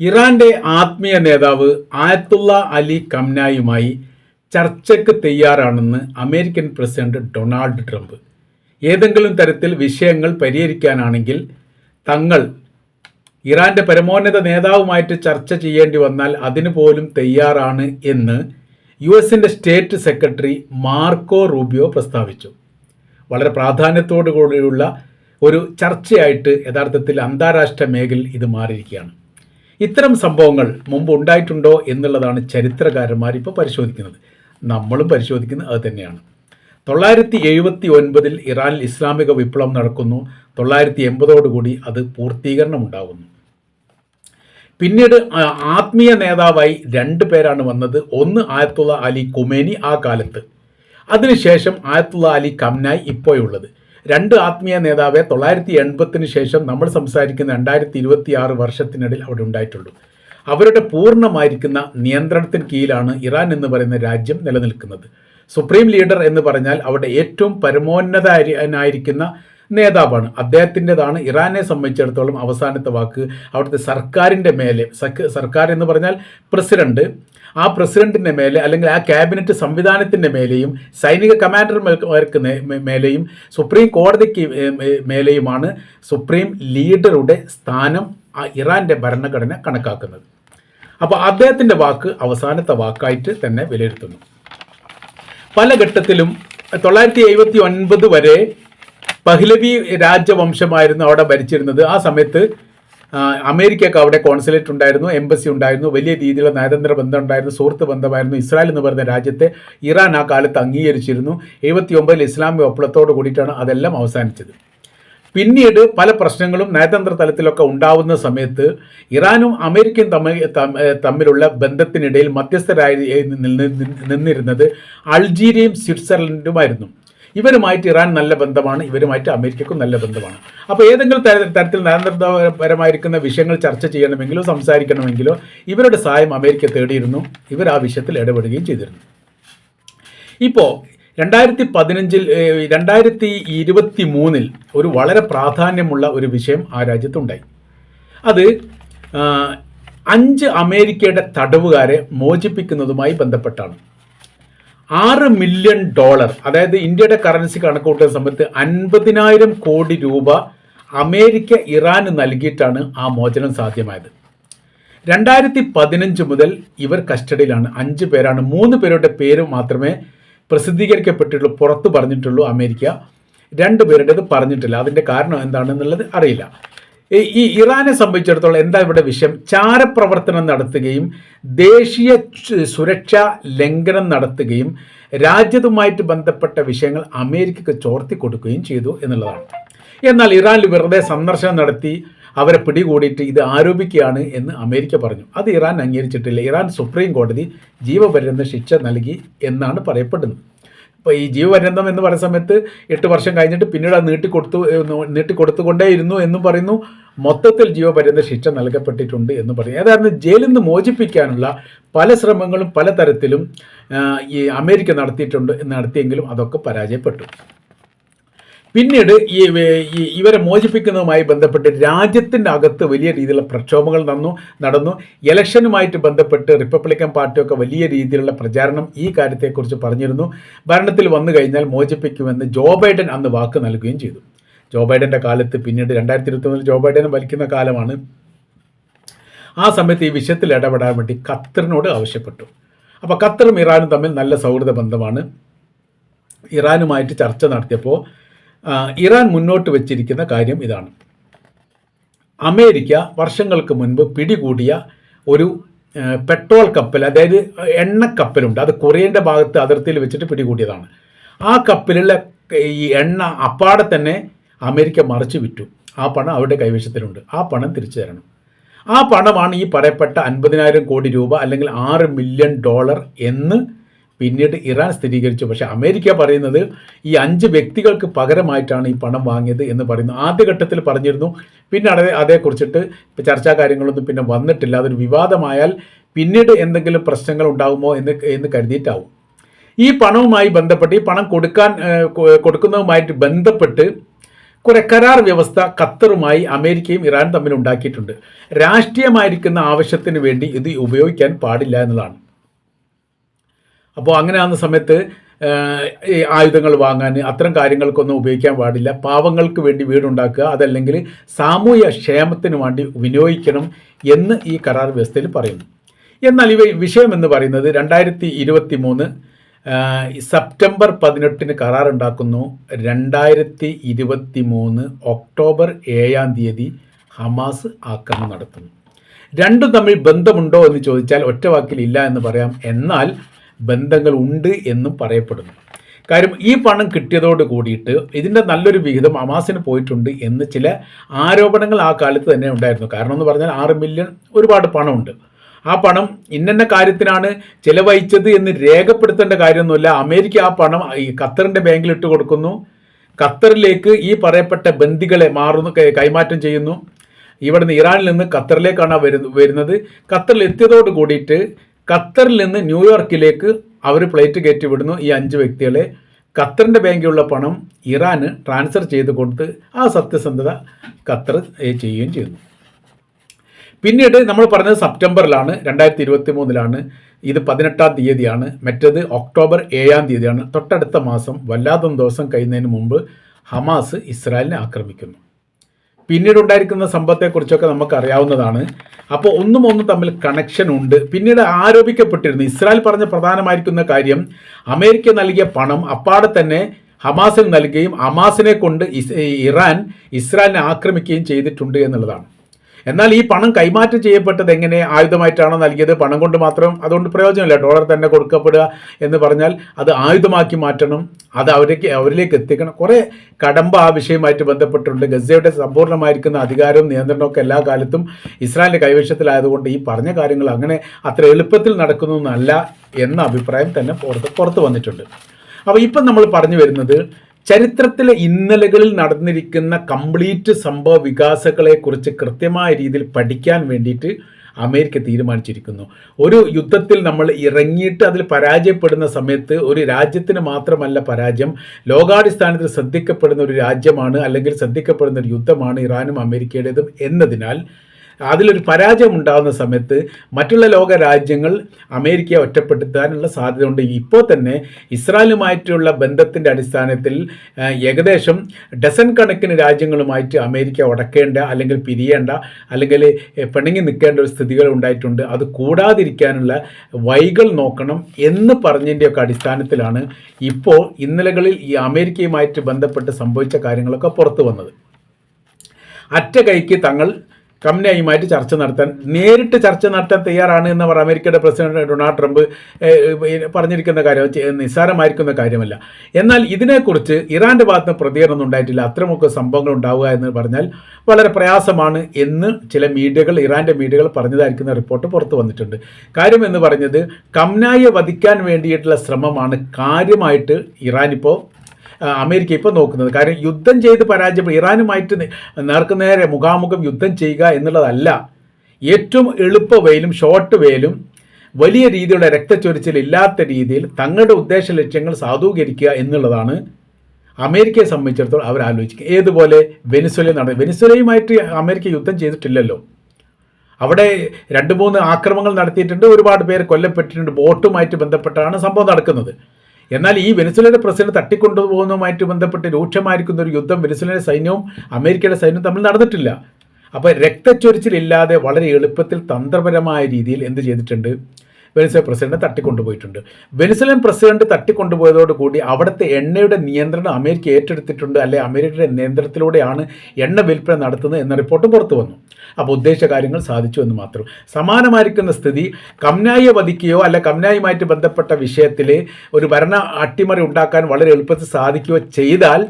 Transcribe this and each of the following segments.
ഇറാന്റെ ആത്മീയ നേതാവ് ആയത്തുള്ള അലി കംനായുമായി ചർച്ചയ്ക്ക് തയ്യാറാണെന്ന് അമേരിക്കൻ പ്രസിഡന്റ് ഡൊണാൾഡ് ട്രംപ്. ഏതെങ്കിലും തരത്തിൽ വിഷയങ്ങൾ പരിഹരിക്കാനാണെങ്കിൽ തങ്ങൾ ഇറാന്റെ പരമോന്നത നേതാവുമായിട്ട് ചർച്ച ചെയ്യേണ്ടി വന്നാൽ അതിനു പോലും തയ്യാറാണ് എന്ന് യു എസിന്റെ സ്റ്റേറ്റ് സെക്രട്ടറി മാർക്കോ റൂബിയോ പ്രസ്താവിച്ചു. വളരെ പ്രാധാന്യത്തോടു കൂടിയുള്ള ഒരു ചർച്ചയായിട്ട് യഥാർത്ഥത്തിൽ അന്താരാഷ്ട്ര മേഖലയിൽ ഇത് മാറിയിരിക്കുകയാണ്. ഇത്തരം സംഭവങ്ങൾ മുമ്പ് ഉണ്ടായിട്ടുണ്ടോ എന്നുള്ളതാണ് ചരിത്രകാരന്മാർ ഇപ്പോൾ പരിശോധിക്കുന്നത്. നമ്മളും പരിശോധിക്കുന്നത് അത് തന്നെയാണ്. തൊള്ളായിരത്തി എഴുപത്തി ഒൻപതിൽ ഇറാനിൽ ഇസ്ലാമിക വിപ്ലവം നടക്കുന്നു. തൊള്ളായിരത്തി എൺപതോടുകൂടി അത് പൂർത്തീകരണം ഉണ്ടാകുന്നു പിന്നീട് ആത്മീയ നേതാവായി രണ്ട് പേരാണ് വന്നത്. ഒന്ന് ആയത്തുള്ള അലി കുമേനി ആ കാലത്ത്. അതിനുശേഷം ആയത്തുള്ള അലി കംനായി ഇപ്പോഴുള്ളത്. രണ്ട് ആത്മീയ നേതാവെ തൊള്ളായിരത്തി എൺപത്തിന് ശേഷം നമ്മൾ സംസാരിക്കുന്ന രണ്ടായിരത്തി ഇരുപത്തി ആറ് വർഷത്തിനിടയിൽ അവിടെ ഉണ്ടായിട്ടുള്ളൂ. അവരുടെ പൂർണമായിരിക്കുന്ന നിയന്ത്രണത്തിന് കീഴിലാണ് ഇറാൻ എന്ന് പറയുന്ന രാജ്യം നിലനിൽക്കുന്നത്. സുപ്രീം ലീഡർ എന്ന് പറഞ്ഞാൽ അവിടെ ഏറ്റവും പരമോന്നതനായിരിക്കുന്ന നേതാവാണ്. അദ്ദേഹത്തിന്റെതാണ് ഇറാനെ സംബന്ധിച്ചിടത്തോളം അവസാനത്തെ വാക്ക്. അവിടുത്തെ സർക്കാരിന്റെ മേലെ സർക്കാർ എന്ന് പറഞ്ഞാൽ പ്രസിഡന്റ്. ആ പ്രസിഡന്റിന്റെ മേലെ അല്ലെങ്കിൽ ആ ക്യാബിനറ്റ് സംവിധാനത്തിന്റെ മേലെയും സൈനിക കമാൻഡർമാർക്ക് മേലെയും സുപ്രീം കോടതിക്ക് മേലെയുമാണ് സുപ്രീം ലീഡറുടെ സ്ഥാനം ആ ഇറാന്റെ ഭരണഘടന കണക്കാക്കുന്നത്. അപ്പോൾ അദ്ദേഹത്തിന്റെ വാക്ക് അവസാനത്തെ വാക്കായിട്ട് തന്നെ വിലയിരുത്തുന്നു. പല ഘട്ടത്തിലും തൊള്ളായിരത്തി എഴുപത്തി ഒൻപത് വരെ പഹ്ലവി രാജവംശമായിരുന്നു അവിടെ ഭരിച്ചിരുന്നത്. ആ സമയത്ത് അമേരിക്കയ്ക്ക് അവിടെ കോൺസുലേറ്റ് ഉണ്ടായിരുന്നു എംബസി ഉണ്ടായിരുന്നു വലിയ രീതിയിലുള്ള നയതന്ത്ര ബന്ധം ഉണ്ടായിരുന്നു സുഹൃത്ത് ബന്ധമായിരുന്നു ഇസ്രായേൽ എന്ന് പറയുന്ന രാജ്യത്തെ ഇറാൻ ആ കാലത്ത് അംഗീകരിച്ചിരുന്നു. എഴുപത്തി ഒമ്പതിൽ ഇസ്ലാമിക ഒപ്പളത്തോട് കൂടിയിട്ടാണ് അതെല്ലാം അവസാനിച്ചത്. പിന്നീട് പല പ്രശ്നങ്ങളും നയതന്ത്ര തലത്തിലൊക്കെ ഉണ്ടാവുന്ന സമയത്ത് ഇറാനും അമേരിക്കയും തമ്മിൽ തമ്മിലുള്ള ബന്ധത്തിനിടയിൽ മധ്യസ്ഥരായി നിന്ന് നിന്നിരുന്നത് അൾജീരിയയും സ്വിറ്റ്സർലൻഡുമായിരുന്നു. ഇവരുമായിട്ട് ഇറാൻ നല്ല ബന്ധമാണ് ഇവരുമായിട്ട് അമേരിക്കക്കും നല്ല ബന്ധമാണ്. അപ്പോൾ ഏതെങ്കിലും തരത്തിൽ നയതന്ത്രപരമായിരിക്കുന്ന വിഷയങ്ങൾ ചർച്ച ചെയ്യണമെങ്കിലോ സംസാരിക്കണമെങ്കിലോ ഇവരുടെ സഹായം അമേരിക്ക തേടിയിരുന്നു ഇവർ ആ വിഷയത്തിൽ ഇടപെടുകയും ചെയ്തിരുന്നു. ഇപ്പോൾ രണ്ടായിരത്തി പതിനഞ്ചിൽ രണ്ടായിരത്തി ഇരുപത്തി മൂന്നിൽ ഒരു വളരെ പ്രാധാന്യമുള്ള ഒരു വിഷയം ആ രാജ്യത്തുണ്ടായി. അത് അഞ്ച് അമേരിക്കയുടെ തടവുകാരെ മോചിപ്പിക്കുന്നതുമായി ബന്ധപ്പെട്ടാണ്. ആറ് മില്യൺ ഡോളർ അതായത് ഇന്ത്യയുടെ കറൻസി കണക്കൂട്ടുന്ന സമയത്ത് അൻപതിനായിരം കോടി രൂപ അമേരിക്ക ഇറാന് നൽകിയിട്ടാണ് ആ മോചനം സാധ്യമായത്. രണ്ടായിരത്തി പതിനഞ്ച് മുതൽ ഇവർ കസ്റ്റഡിയിലാണ്. അഞ്ച് പേരാണ്. മൂന്ന് പേരുടെ പേര് മാത്രമേ പ്രസിദ്ധീകരിക്കപ്പെട്ടിട്ടുള്ളൂ പുറത്ത് പറഞ്ഞിട്ടുള്ളൂ അമേരിക്ക. രണ്ട് പേരുടേത് പറഞ്ഞിട്ടില്ല. അതിന്റെ കാരണം എന്താണെന്നുള്ളത് അറിയില്ല. ഈ- ഇറാനെ സംബന്ധിച്ചിടത്തോളം എന്താ ഇവിടെ വിഷയം? ചാരപ്രവർത്തനം നടത്തുകയും ദേശീയ സുരക്ഷ ലംഘനം നടത്തുകയും രാജ്യത്തുമായിട്ട് ബന്ധപ്പെട്ട വിഷയങ്ങൾ അമേരിക്കക്ക് ചോർത്തി കൊടുക്കുകയും ചെയ്തു എന്നുള്ളതാണ്. എന്നാൽ ഇറാനിൽ വെറുതെ സന്ദർശനം നടത്തി അവരെ പിടികൂടിയിട്ട് ഇത് ആരോപിക്കുകയാണ് എന്ന് അമേരിക്ക പറഞ്ഞു. അത് ഇറാൻ അംഗീകരിച്ചിട്ടില്ല. ഇറാൻ സുപ്രീം കോടതി ജീവപര്യന്ത ശിക്ഷ നൽകി എന്നാണ് പറയപ്പെടുന്നത്. ഇപ്പോൾ ഈ ജീവപര്യന്തം എന്ന് പറയുന്ന സമയത്ത് എട്ട് വർഷം കഴിഞ്ഞിട്ട് പിന്നീട് അത് നീട്ടിക്കൊടുത്തു ഏഹ് നീട്ടിക്കൊടുത്തുകൊണ്ടേയിരുന്നു എന്നും പറയുന്നു. മൊത്തത്തിൽ ജീവപര്യന്ത ശിക്ഷ നൽകപ്പെട്ടിട്ടുണ്ട് എന്ന് പറയും. ഏതായിരുന്നു? ജയിലിൽ നിന്ന് മോചിപ്പിക്കാനുള്ള പല ശ്രമങ്ങളും പലതരത്തിലും തരത്തിലും ഈ അമേരിക്ക നടത്തിയിട്ടുണ്ട് നടത്തിയെങ്കിലും അതൊക്കെ പരാജയപ്പെട്ടു. പിന്നീട് ഈ ഇവരെ മോചിപ്പിക്കുന്നതുമായി ബന്ധപ്പെട്ട് രാജ്യത്തിന്റെ അകത്ത് വലിയ രീതിയിലുള്ള പ്രക്ഷോഭങ്ങൾ നടന്നു നടന്നു. ഇലക്ഷനുമായിട്ട് ബന്ധപ്പെട്ട് റിപ്പബ്ലിക്കൻ പാർട്ടിയൊക്കെ വലിയ രീതിയിലുള്ള പ്രചാരണം ഈ കാര്യത്തെക്കുറിച്ച് പറഞ്ഞിരുന്നു. ഭരണത്തിൽ വന്നു കഴിഞ്ഞാൽ മോചിപ്പിക്കുമെന്ന് ജോ ബൈഡൻ അന്ന് വാക്ക് നൽകുകയും ചെയ്തു. ജോ ബൈഡന്റെ കാലത്ത് പിന്നീട് രണ്ടായിരത്തി ഇരുപത്തി ജോ ബൈഡൻ വലിക്കുന്ന കാലമാണ്. ആ സമയത്ത് ഈ വിഷയത്തിൽ ഇടപെടാൻ വേണ്ടി ഖത്തറിനോട് ആവശ്യപ്പെട്ടു. അപ്പോൾ ഖത്തറും ഇറാനും തമ്മിൽ നല്ല സൗഹൃദ ബന്ധമാണ്. ഇറാനുമായിട്ട് ചർച്ച നടത്തിയപ്പോൾ ഇറാൻ മുന്നോട്ട് വച്ചിരിക്കുന്ന കാര്യം ഇതാണ്. അമേരിക്ക വർഷങ്ങൾക്ക് മുൻപ് പിടികൂടിയ ഒരു പെട്രോൾ കപ്പൽ അതായത് എണ്ണക്കപ്പലുണ്ട്. അത് കൊറിയന്റെ ഭാഗത്ത് അതിർത്തിയിൽ വെച്ചിട്ട് പിടികൂടിയതാണ്. ആ കപ്പലിലെ ഈ എണ്ണ അപ്പാടെ തന്നെ അമേരിക്ക മറിച്ച് വിറ്റു. ആ പണം അവരുടെ കൈവശത്തിലുണ്ട്. ആ പണം തിരിച്ചു തരണം. ആ പണമാണ് ഈ പറയപ്പെട്ട അൻപതിനായിരം കോടി രൂപ അല്ലെങ്കിൽ ആറ് മില്യൺ ഡോളർ എന്ന് പിന്നീട് ഇറാൻ സ്ഥിരീകരിച്ചു. പക്ഷേ അമേരിക്ക പറയുന്നത് ഈ അഞ്ച് വ്യക്തികൾക്ക് പകരമായിട്ടാണ് ഈ പണം വാങ്ങിയത് എന്ന് പറയുന്നു. ആദ്യഘട്ടത്തിൽ പറഞ്ഞിരുന്നു. പിന്നെ അതേ അതേക്കുറിച്ചിട്ട് ചർച്ചാ കാര്യങ്ങളൊന്നും പിന്നെ വന്നിട്ടില്ല. അതൊരു വിവാദമായാൽ പിന്നീട് എന്തെങ്കിലും പ്രശ്നങ്ങൾ ഉണ്ടാകുമോ എന്ന് എന്ന് കരുതിയിട്ടാവും. ഈ പണവുമായി ബന്ധപ്പെട്ട് ഈ പണം കൊടുക്കാൻ കൊടുക്കുന്നതുമായിട്ട് ബന്ധപ്പെട്ട് കുറെ കരാർ വ്യവസ്ഥ ഖത്തറുമായി അമേരിക്കയും ഇറാനും തമ്മിൽ ഉണ്ടാക്കിയിട്ടുണ്ട്. രാഷ്ട്രീയമായിരിക്കുന്ന ആവശ്യത്തിന് വേണ്ടി ഇത് ഉപയോഗിക്കാൻ പാടില്ല എന്നതാണ് അപ്പോൾ അങ്ങനെ ആകുന്ന സമയത്ത് ഈ ആയുധങ്ങൾ വാങ്ങാൻ അത്തരം കാര്യങ്ങൾക്കൊന്നും ഉപയോഗിക്കാൻ പാടില്ല. പാവങ്ങൾക്ക് വേണ്ടി വീടുണ്ടാക്കുക അതല്ലെങ്കിൽ സാമൂഹ്യ ക്ഷേമത്തിന് വേണ്ടി വിനിയോഗിക്കണം എന്ന് ഈ കരാർ വ്യവസ്ഥയിൽ പറയുന്നു. എന്നാൽ ഇവ വിഷയം എന്ന് പറയുന്നത് രണ്ടായിരത്തി ഇരുപത്തി മൂന്ന് സെപ്റ്റംബർ പതിനെട്ടിന് കരാറുണ്ടാക്കുന്നു രണ്ടായിരത്തി ഇരുപത്തി മൂന്ന് ഒക്ടോബർ ഏഴാം തീയതി ഹമാസ് ആക്രമണം നടത്തുന്നു. രണ്ടും തമ്മിൽ ബന്ധമുണ്ടോ എന്ന് ചോദിച്ചാൽ ഒറ്റ വാക്കിൽ ഇല്ല എന്ന് പറയാം. എന്നാൽ ബന്ധങ്ങൾ ഉണ്ട് എന്നും പറയപ്പെടുന്നു. കാര്യം ഈ പണം കിട്ടിയതോട് കൂടിയിട്ട് ഇതിന്റെ നല്ലൊരു വിഹിതം അമാസിന് പോയിട്ടുണ്ട് എന്ന് ചില ആരോപണങ്ങൾ ആ കാലത്ത് തന്നെ ഉണ്ടായിരുന്നു. കാരണം എന്ന് പറഞ്ഞാൽ ആറ് മില്യൺ ഒരുപാട് പണമുണ്ട്. ആ പണം ഇന്നെന്ന കാര്യത്തിനാണ് ചിലവഴിച്ചത് എന്ന് രേഖപ്പെടുത്തേണ്ട കാര്യമൊന്നുമില്ല. അമേരിക്ക ആ പണം ഈ ഖത്തറിന്റെ ബാങ്കിൽ ഇട്ട് കൊടുക്കുന്നു. ഖത്തറിലേക്ക് ഈ പറയപ്പെട്ട ബന്ദികളെ മാറുന്നു കൈമാറ്റം ചെയ്യുന്നു. ഇവിടുന്ന് ഇറാനിൽ നിന്ന് ഖത്തറിലേക്കാണ് വരുന്ന വരുന്നത്. ഖത്തറിൽ എത്തിയതോട് കൂടിയിട്ട് ഖത്തറിൽ നിന്ന് ന്യൂയോർക്കിലേക്ക് അവർ പ്ലേറ്റ് കയറ്റി വിടുന്നു ഈ അഞ്ച് വ്യക്തികളെ. ഖത്തറിന്റെ ബാങ്കിലുള്ള പണം ഇറാന് ട്രാൻസ്ഫർ ചെയ്ത് കൊടുത്ത് ആ സത്യസന്ധത ഖത്തർ ചെയ്യുകയും ചെയ്യുന്നു. പിന്നീട് നമ്മൾ പറഞ്ഞത് സെപ്റ്റംബറിലാണ് രണ്ടായിരത്തി ഇരുപത്തി മൂന്നിലാണ് ഇത് പതിനെട്ടാം തീയതിയാണ്. മറ്റേത് ഒക്ടോബർ ഏഴാം തീയതിയാണ്. തൊട്ടടുത്ത മാസം വല്ലാതൊന്ന് ദിവസം കഴിയുന്നതിന് മുമ്പ് ഹമാസ് ഇസ്രായേലിനെ ആക്രമിക്കുന്നു. പിന്നീട് ഉണ്ടായിരിക്കുന്ന സംഭവത്തെക്കുറിച്ചൊക്കെ നമുക്ക് അറിയാവുന്നതാണ് അപ്പോൾ ഒന്നും ഒന്നും തമ്മിൽ കണക്ഷൻ ഉണ്ട്. പിന്നീട് ആരോപിക്കപ്പെട്ടിരുന്നു. ഇസ്രായേൽ പറഞ്ഞ പ്രധാനമായിരിക്കുന്ന കാര്യം അമേരിക്ക നൽകിയ പണം അപ്പാടെ തന്നെ ഹമാസിന് നൽകുകയും ഹമാസിനെ കൊണ്ട് ഇറാൻ ഇസ്രായേലിനെ ആക്രമിക്കുകയും ചെയ്തിട്ടുണ്ട് എന്നുള്ളതാണ്. എന്നാൽ ഈ പണം കൈമാറ്റം ചെയ്യപ്പെട്ടത് എങ്ങനെ ആയുധമായിട്ടാണോ നൽകിയത്? പണം കൊണ്ട് മാത്രം അതുകൊണ്ട് പ്രയോജനമില്ല. ഡോളർ തന്നെ കൊടുക്കപ്പെടുക എന്ന് പറഞ്ഞാൽ അത് ആയുധമാക്കി മാറ്റണം. അത് അവരേക്ക് അവരിലേക്ക് എത്തിക്കണം. കുറേ കടമ്പ ആ വിഷയമായിട്ട് ബന്ധപ്പെട്ടിട്ടുണ്ട്. ഗസയുടെ സമ്പൂർണമായിരിക്കുന്ന അധികാരവും നിയന്ത്രണമൊക്കെ എല്ലാ കാലത്തും ഇസ്രായേലിന്റെ കൈവശത്തിലായതുകൊണ്ട് ഈ പറഞ്ഞ കാര്യങ്ങൾ അങ്ങനെ അത്ര എളുപ്പത്തിൽ നടക്കുന്നൊന്നല്ല എന്ന അഭിപ്രായം തന്നെ പുറത്ത് പുറത്ത് വന്നിട്ടുണ്ട്. അപ്പോൾ ഇപ്പം നമ്മൾ പറഞ്ഞു വരുന്നത് ചരിത്രത്തിലെ ഇന്നലകളിൽ നടന്നിരിക്കുന്ന കംപ്ലീറ്റ് സംഭവ വികാസങ്ങളെക്കുറിച്ച് കൃത്യമായ രീതിയിൽ പഠിക്കാൻ വേണ്ടിയിട്ട് അമേരിക്ക തീരുമാനിച്ചിരിക്കുന്നു. ഒരു യുദ്ധത്തിൽ നമ്മൾ ഇറങ്ങിയിട്ട് അതിൽ പരാജയപ്പെടുന്ന സമയത്ത് ഒരു രാജ്യത്തിന് മാത്രമല്ല പരാജയം ലോകാടിസ്ഥാനത്തിൽ ശ്രദ്ധിക്കപ്പെടുന്ന ഒരു രാജ്യമാണ് അല്ലെങ്കിൽ ശ്രദ്ധിക്കപ്പെടുന്ന ഒരു യുദ്ധമാണ് ഇറാനും അമേരിക്കയുടേതും എന്നതിനാൽ അതിലൊരു പരാജയം ഉണ്ടാകുന്ന സമയത്ത് മറ്റുള്ള ലോക രാജ്യങ്ങൾ അമേരിക്കയെ ഒറ്റപ്പെടുത്താനുള്ള സാധ്യത സാധ്യതയുണ്ട്. ഇപ്പോൾ തന്നെ ഇസ്രായേലുമായിട്ടുള്ള ബന്ധത്തിന്റെ അടിസ്ഥാനത്തിൽ ഏകദേശം ഡസൻ കണക്കിന് രാജ്യങ്ങളുമായിട്ട് അമേരിക്ക ഉടക്കേണ്ട അല്ലെങ്കിൽ പിരിയേണ്ട അല്ലെങ്കിൽ പിണങ്ങി നിൽക്കേണ്ട ഒരു സ്ഥിതികൾ ഉണ്ടായിട്ടുണ്ട്. അത് കൂടാതിരിക്കാനുള്ള വൈകൾ നോക്കണം എന്ന് പറഞ്ഞതിന്റെയൊക്കെ അടിസ്ഥാനത്തിലാണ് ഇപ്പോൾ ഇന്നലകളിൽ ഈ അമേരിക്കയുമായിട്ട് ബന്ധപ്പെട്ട് സംഭവിച്ച കാര്യങ്ങളൊക്കെ പുറത്തു വന്നത്. അറ്റകൈക്ക് തങ്ങൾ കമ്നയുമായിട്ട് ചർച്ച നടത്താൻ നേരിട്ട് ചർച്ച നടത്താൻ തയ്യാറാണ് എന്ന് പറഞ്ഞ അമേരിക്കയുടെ പ്രസിഡന്റ് ഡൊണാൾഡ് ട്രംപ് പറഞ്ഞിരിക്കുന്ന കാര്യം നിസ്സാരമായിരിക്കുന്ന കാര്യമല്ല. എന്നാൽ ഇതിനെക്കുറിച്ച് ഇറാന്റെ ഭാഗത്ത് പ്രതികരണം ഉണ്ടായിട്ടില്ല. അത്രമൊക്കെ സംഭവങ്ങൾ ഉണ്ടാവുക എന്ന് പറഞ്ഞാൽ വളരെ പ്രയാസമാണ് എന്ന് ചില മീഡിയകൾ ഇറാന്റെ മീഡിയകൾ പറഞ്ഞതായിരിക്കുന്ന റിപ്പോർട്ട് പുറത്തു വന്നിട്ടുണ്ട്. കാര്യം എന്ന് പറഞ്ഞത് കംനായെ വധിക്കാൻ വേണ്ടിയിട്ടുള്ള ശ്രമമാണ് കാര്യമായിട്ട് ഇറാൻ ഇപ്പോൾ അമേരിക്ക ഇപ്പോൾ നോക്കുന്നത്. കാര്യം യുദ്ധം ചെയ്ത് പരാജയപ്പെടും ഇറാനുമായിട്ട് നേർക്കുനേരെ മുഖാമുഖം യുദ്ധം ചെയ്യുക എന്നുള്ളതല്ല. ഏറ്റവും എളുപ്പ വെയിലും ഷോർട്ട് വെയിലും വലിയ രീതിയുടെ രക്തച്ചൊരിച്ചിൽ ഇല്ലാത്ത രീതിയിൽ തങ്ങളുടെ ഉദ്ദേശ ലക്ഷ്യങ്ങൾ സാധൂകരിക്കുക എന്നുള്ളതാണ് അമേരിക്കയെ സംബന്ധിച്ചിടത്തോളം അവർ ആലോചിക്കുക. ഏതുപോലെ വെനിസ്വല നട വെനിസ്വലയുമായിട്ട് അമേരിക്ക യുദ്ധം ചെയ്തിട്ടില്ലല്ലോ. അവിടെ രണ്ട് മൂന്ന് ആക്രമണങ്ങൾ നടത്തിയിട്ടുണ്ട്. ഒരുപാട് പേര് കൊല്ലപ്പെട്ടിട്ടുണ്ട്. ബോട്ടുമായിട്ട് ബന്ധപ്പെട്ടാണ് സംഭവം നടക്കുന്നത്. എന്നാൽ ഈ വെനസുലയുടെ പ്രസിഡന്റ് തട്ടിക്കൊണ്ടുപോകുന്നതുമായിട്ട് ബന്ധപ്പെട്ട് രൂക്ഷമായിരിക്കുന്ന ഒരു യുദ്ധം വെനസുലയുടെ സൈന്യവും അമേരിക്കയുടെ സൈന്യവും തമ്മിൽ നടന്നിട്ടില്ല. അപ്പോൾ രക്തച്ചൊരിച്ചിലില്ലാതെ വളരെ എളുപ്പത്തിൽ തന്ത്രപരമായ രീതിയിൽ എന്ത് ചെയ്തിട്ടുണ്ട്? വെനിസുല പ്രസിഡന്റ് തട്ടിക്കൊണ്ടുപോയിട്ടുണ്ട്. വെനിസുലൻ പ്രസിഡന്റ് തട്ടിക്കൊണ്ടുപോയതോടുകൂടി അവിടുത്തെ എണ്ണയുടെ നിയന്ത്രണം അമേരിക്ക ഏറ്റെടുത്തിട്ടുണ്ട് അല്ലെ അമേരിക്കയുടെ നിയന്ത്രണത്തിലൂടെയാണ് എണ്ണ വിൽപ്പന നടത്തുന്നത് എന്ന റിപ്പോർട്ടും പുറത്തു വന്നു. അപ്പോൾ ഉദ്ദേശ കാര്യങ്ങൾ സാധിച്ചു എന്ന് മാത്രം. സമാനമായിരിക്കുന്ന സ്ഥിതി കംനായിയെ വധിക്കുകയോ അല്ല കംനായുമായിട്ട് ബന്ധപ്പെട്ട വിഷയത്തിൽ ഒരു ഭരണ അട്ടിമറി ഉണ്ടാക്കാൻ വളരെ എളുപ്പത്തിൽ സാധിക്കുകയോ ചെയ്താൽ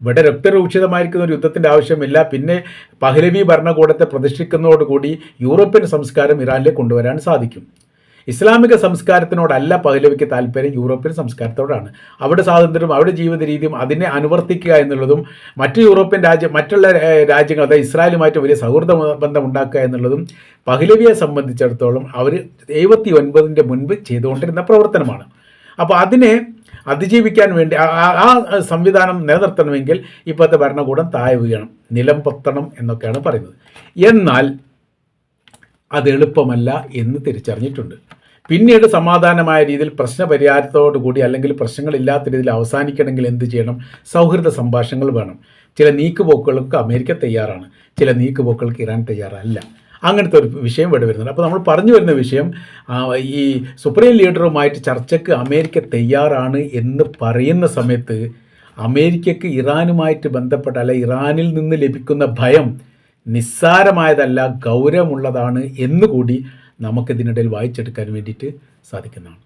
ഇവിടെ രക്തരൂക്ഷിതമായിരിക്കുന്ന ഒരു യുദ്ധത്തിന്റെ ആവശ്യമില്ല. പിന്നെ പഹ്ലവി ഭരണകൂടത്തെ പ്രതിഷ്ഠിക്കുന്നതോടുകൂടി യൂറോപ്യൻ സംസ്കാരം ഇറാനിലേക്ക് കൊണ്ടുവരാൻ സാധിക്കും. ഇസ്ലാമിക സംസ്കാരത്തിനോടല്ല പഹ്ലവിക്ക് താല്പര്യം യൂറോപ്യൻ സംസ്കാരത്തോടാണ്. അവിടെ സ്വാതന്ത്ര്യം അവിടെ ജീവിത രീതിയും അതിനെ അനുവർത്തിക്കുക എന്നുള്ളതും മറ്റ് യൂറോപ്യൻ രാജ്യം മറ്റുള്ള രാജ്യങ്ങൾ അതായത് ഇസ്രായേലുമായിട്ട് വലിയ സൗഹൃദ ബന്ധം ഉണ്ടാക്കുക എന്നുള്ളതും പഹ്ലവിയെ സംബന്ധിച്ചിടത്തോളം അവർ എഴുപത്തി ഒൻപതിന്റെ മുൻപ് ചെയ്തുകൊണ്ടിരുന്ന പ്രവർത്തനമാണ്. അപ്പോൾ അതിനെ അതിജീവിക്കാൻ വേണ്ടി ആ സംവിധാനം നിലനിർത്തണമെങ്കിൽ ഇപ്പോഴത്തെ ഭരണകൂടം താഴെ വീഴണം. നിലം പൊത്തണം എന്നൊക്കെയാണ് പറയുന്നത്. എന്നാൽ അത് എളുപ്പമല്ല എന്ന് തിരിച്ചറിഞ്ഞിട്ടുണ്ട്. പിന്നീട് സമാധാനമായ രീതിയിൽ പ്രശ്നപരിഹാരത്തോടു കൂടി അല്ലെങ്കിൽ പ്രശ്നങ്ങളില്ലാത്ത രീതിയിൽ അവസാനിക്കണമെങ്കിൽ എന്ത് ചെയ്യണം? സൗഹൃദ സംഭാഷണങ്ങൾ വേണം. ചില നീക്കുപോക്കുകൾക്ക് അമേരിക്ക തയ്യാറാണ്. ചില നീക്കുപോക്കുകൾക്ക് ഇറാൻ തയ്യാറല്ല. അങ്ങനത്തെ ഒരു വിഷയം ഇവിടെ വരുന്നുണ്ട്. അപ്പോൾ നമ്മൾ പറഞ്ഞു വരുന്ന വിഷയം ഈ സുപ്രീം ലീഡറുമായിട്ട് ചർച്ചയ്ക്ക് അമേരിക്ക തയ്യാറാണ് എന്ന് പറയുന്ന സമയത്ത് അമേരിക്കയ്ക്ക് ഇറാനുമായിട്ട് ബന്ധപ്പെട്ട അല്ല ഇറാനിൽ നിന്ന് ലഭിക്കുന്ന ഭയം നിസ്സാരമായതല്ല ഗൗരവമുള്ളതാണ് എന്നുകൂടി നമുക്കിതിനിടയിൽ വായിച്ചെടുക്കാൻ വേണ്ടിയിട്ട് സാധിക്കുന്നതാണ്.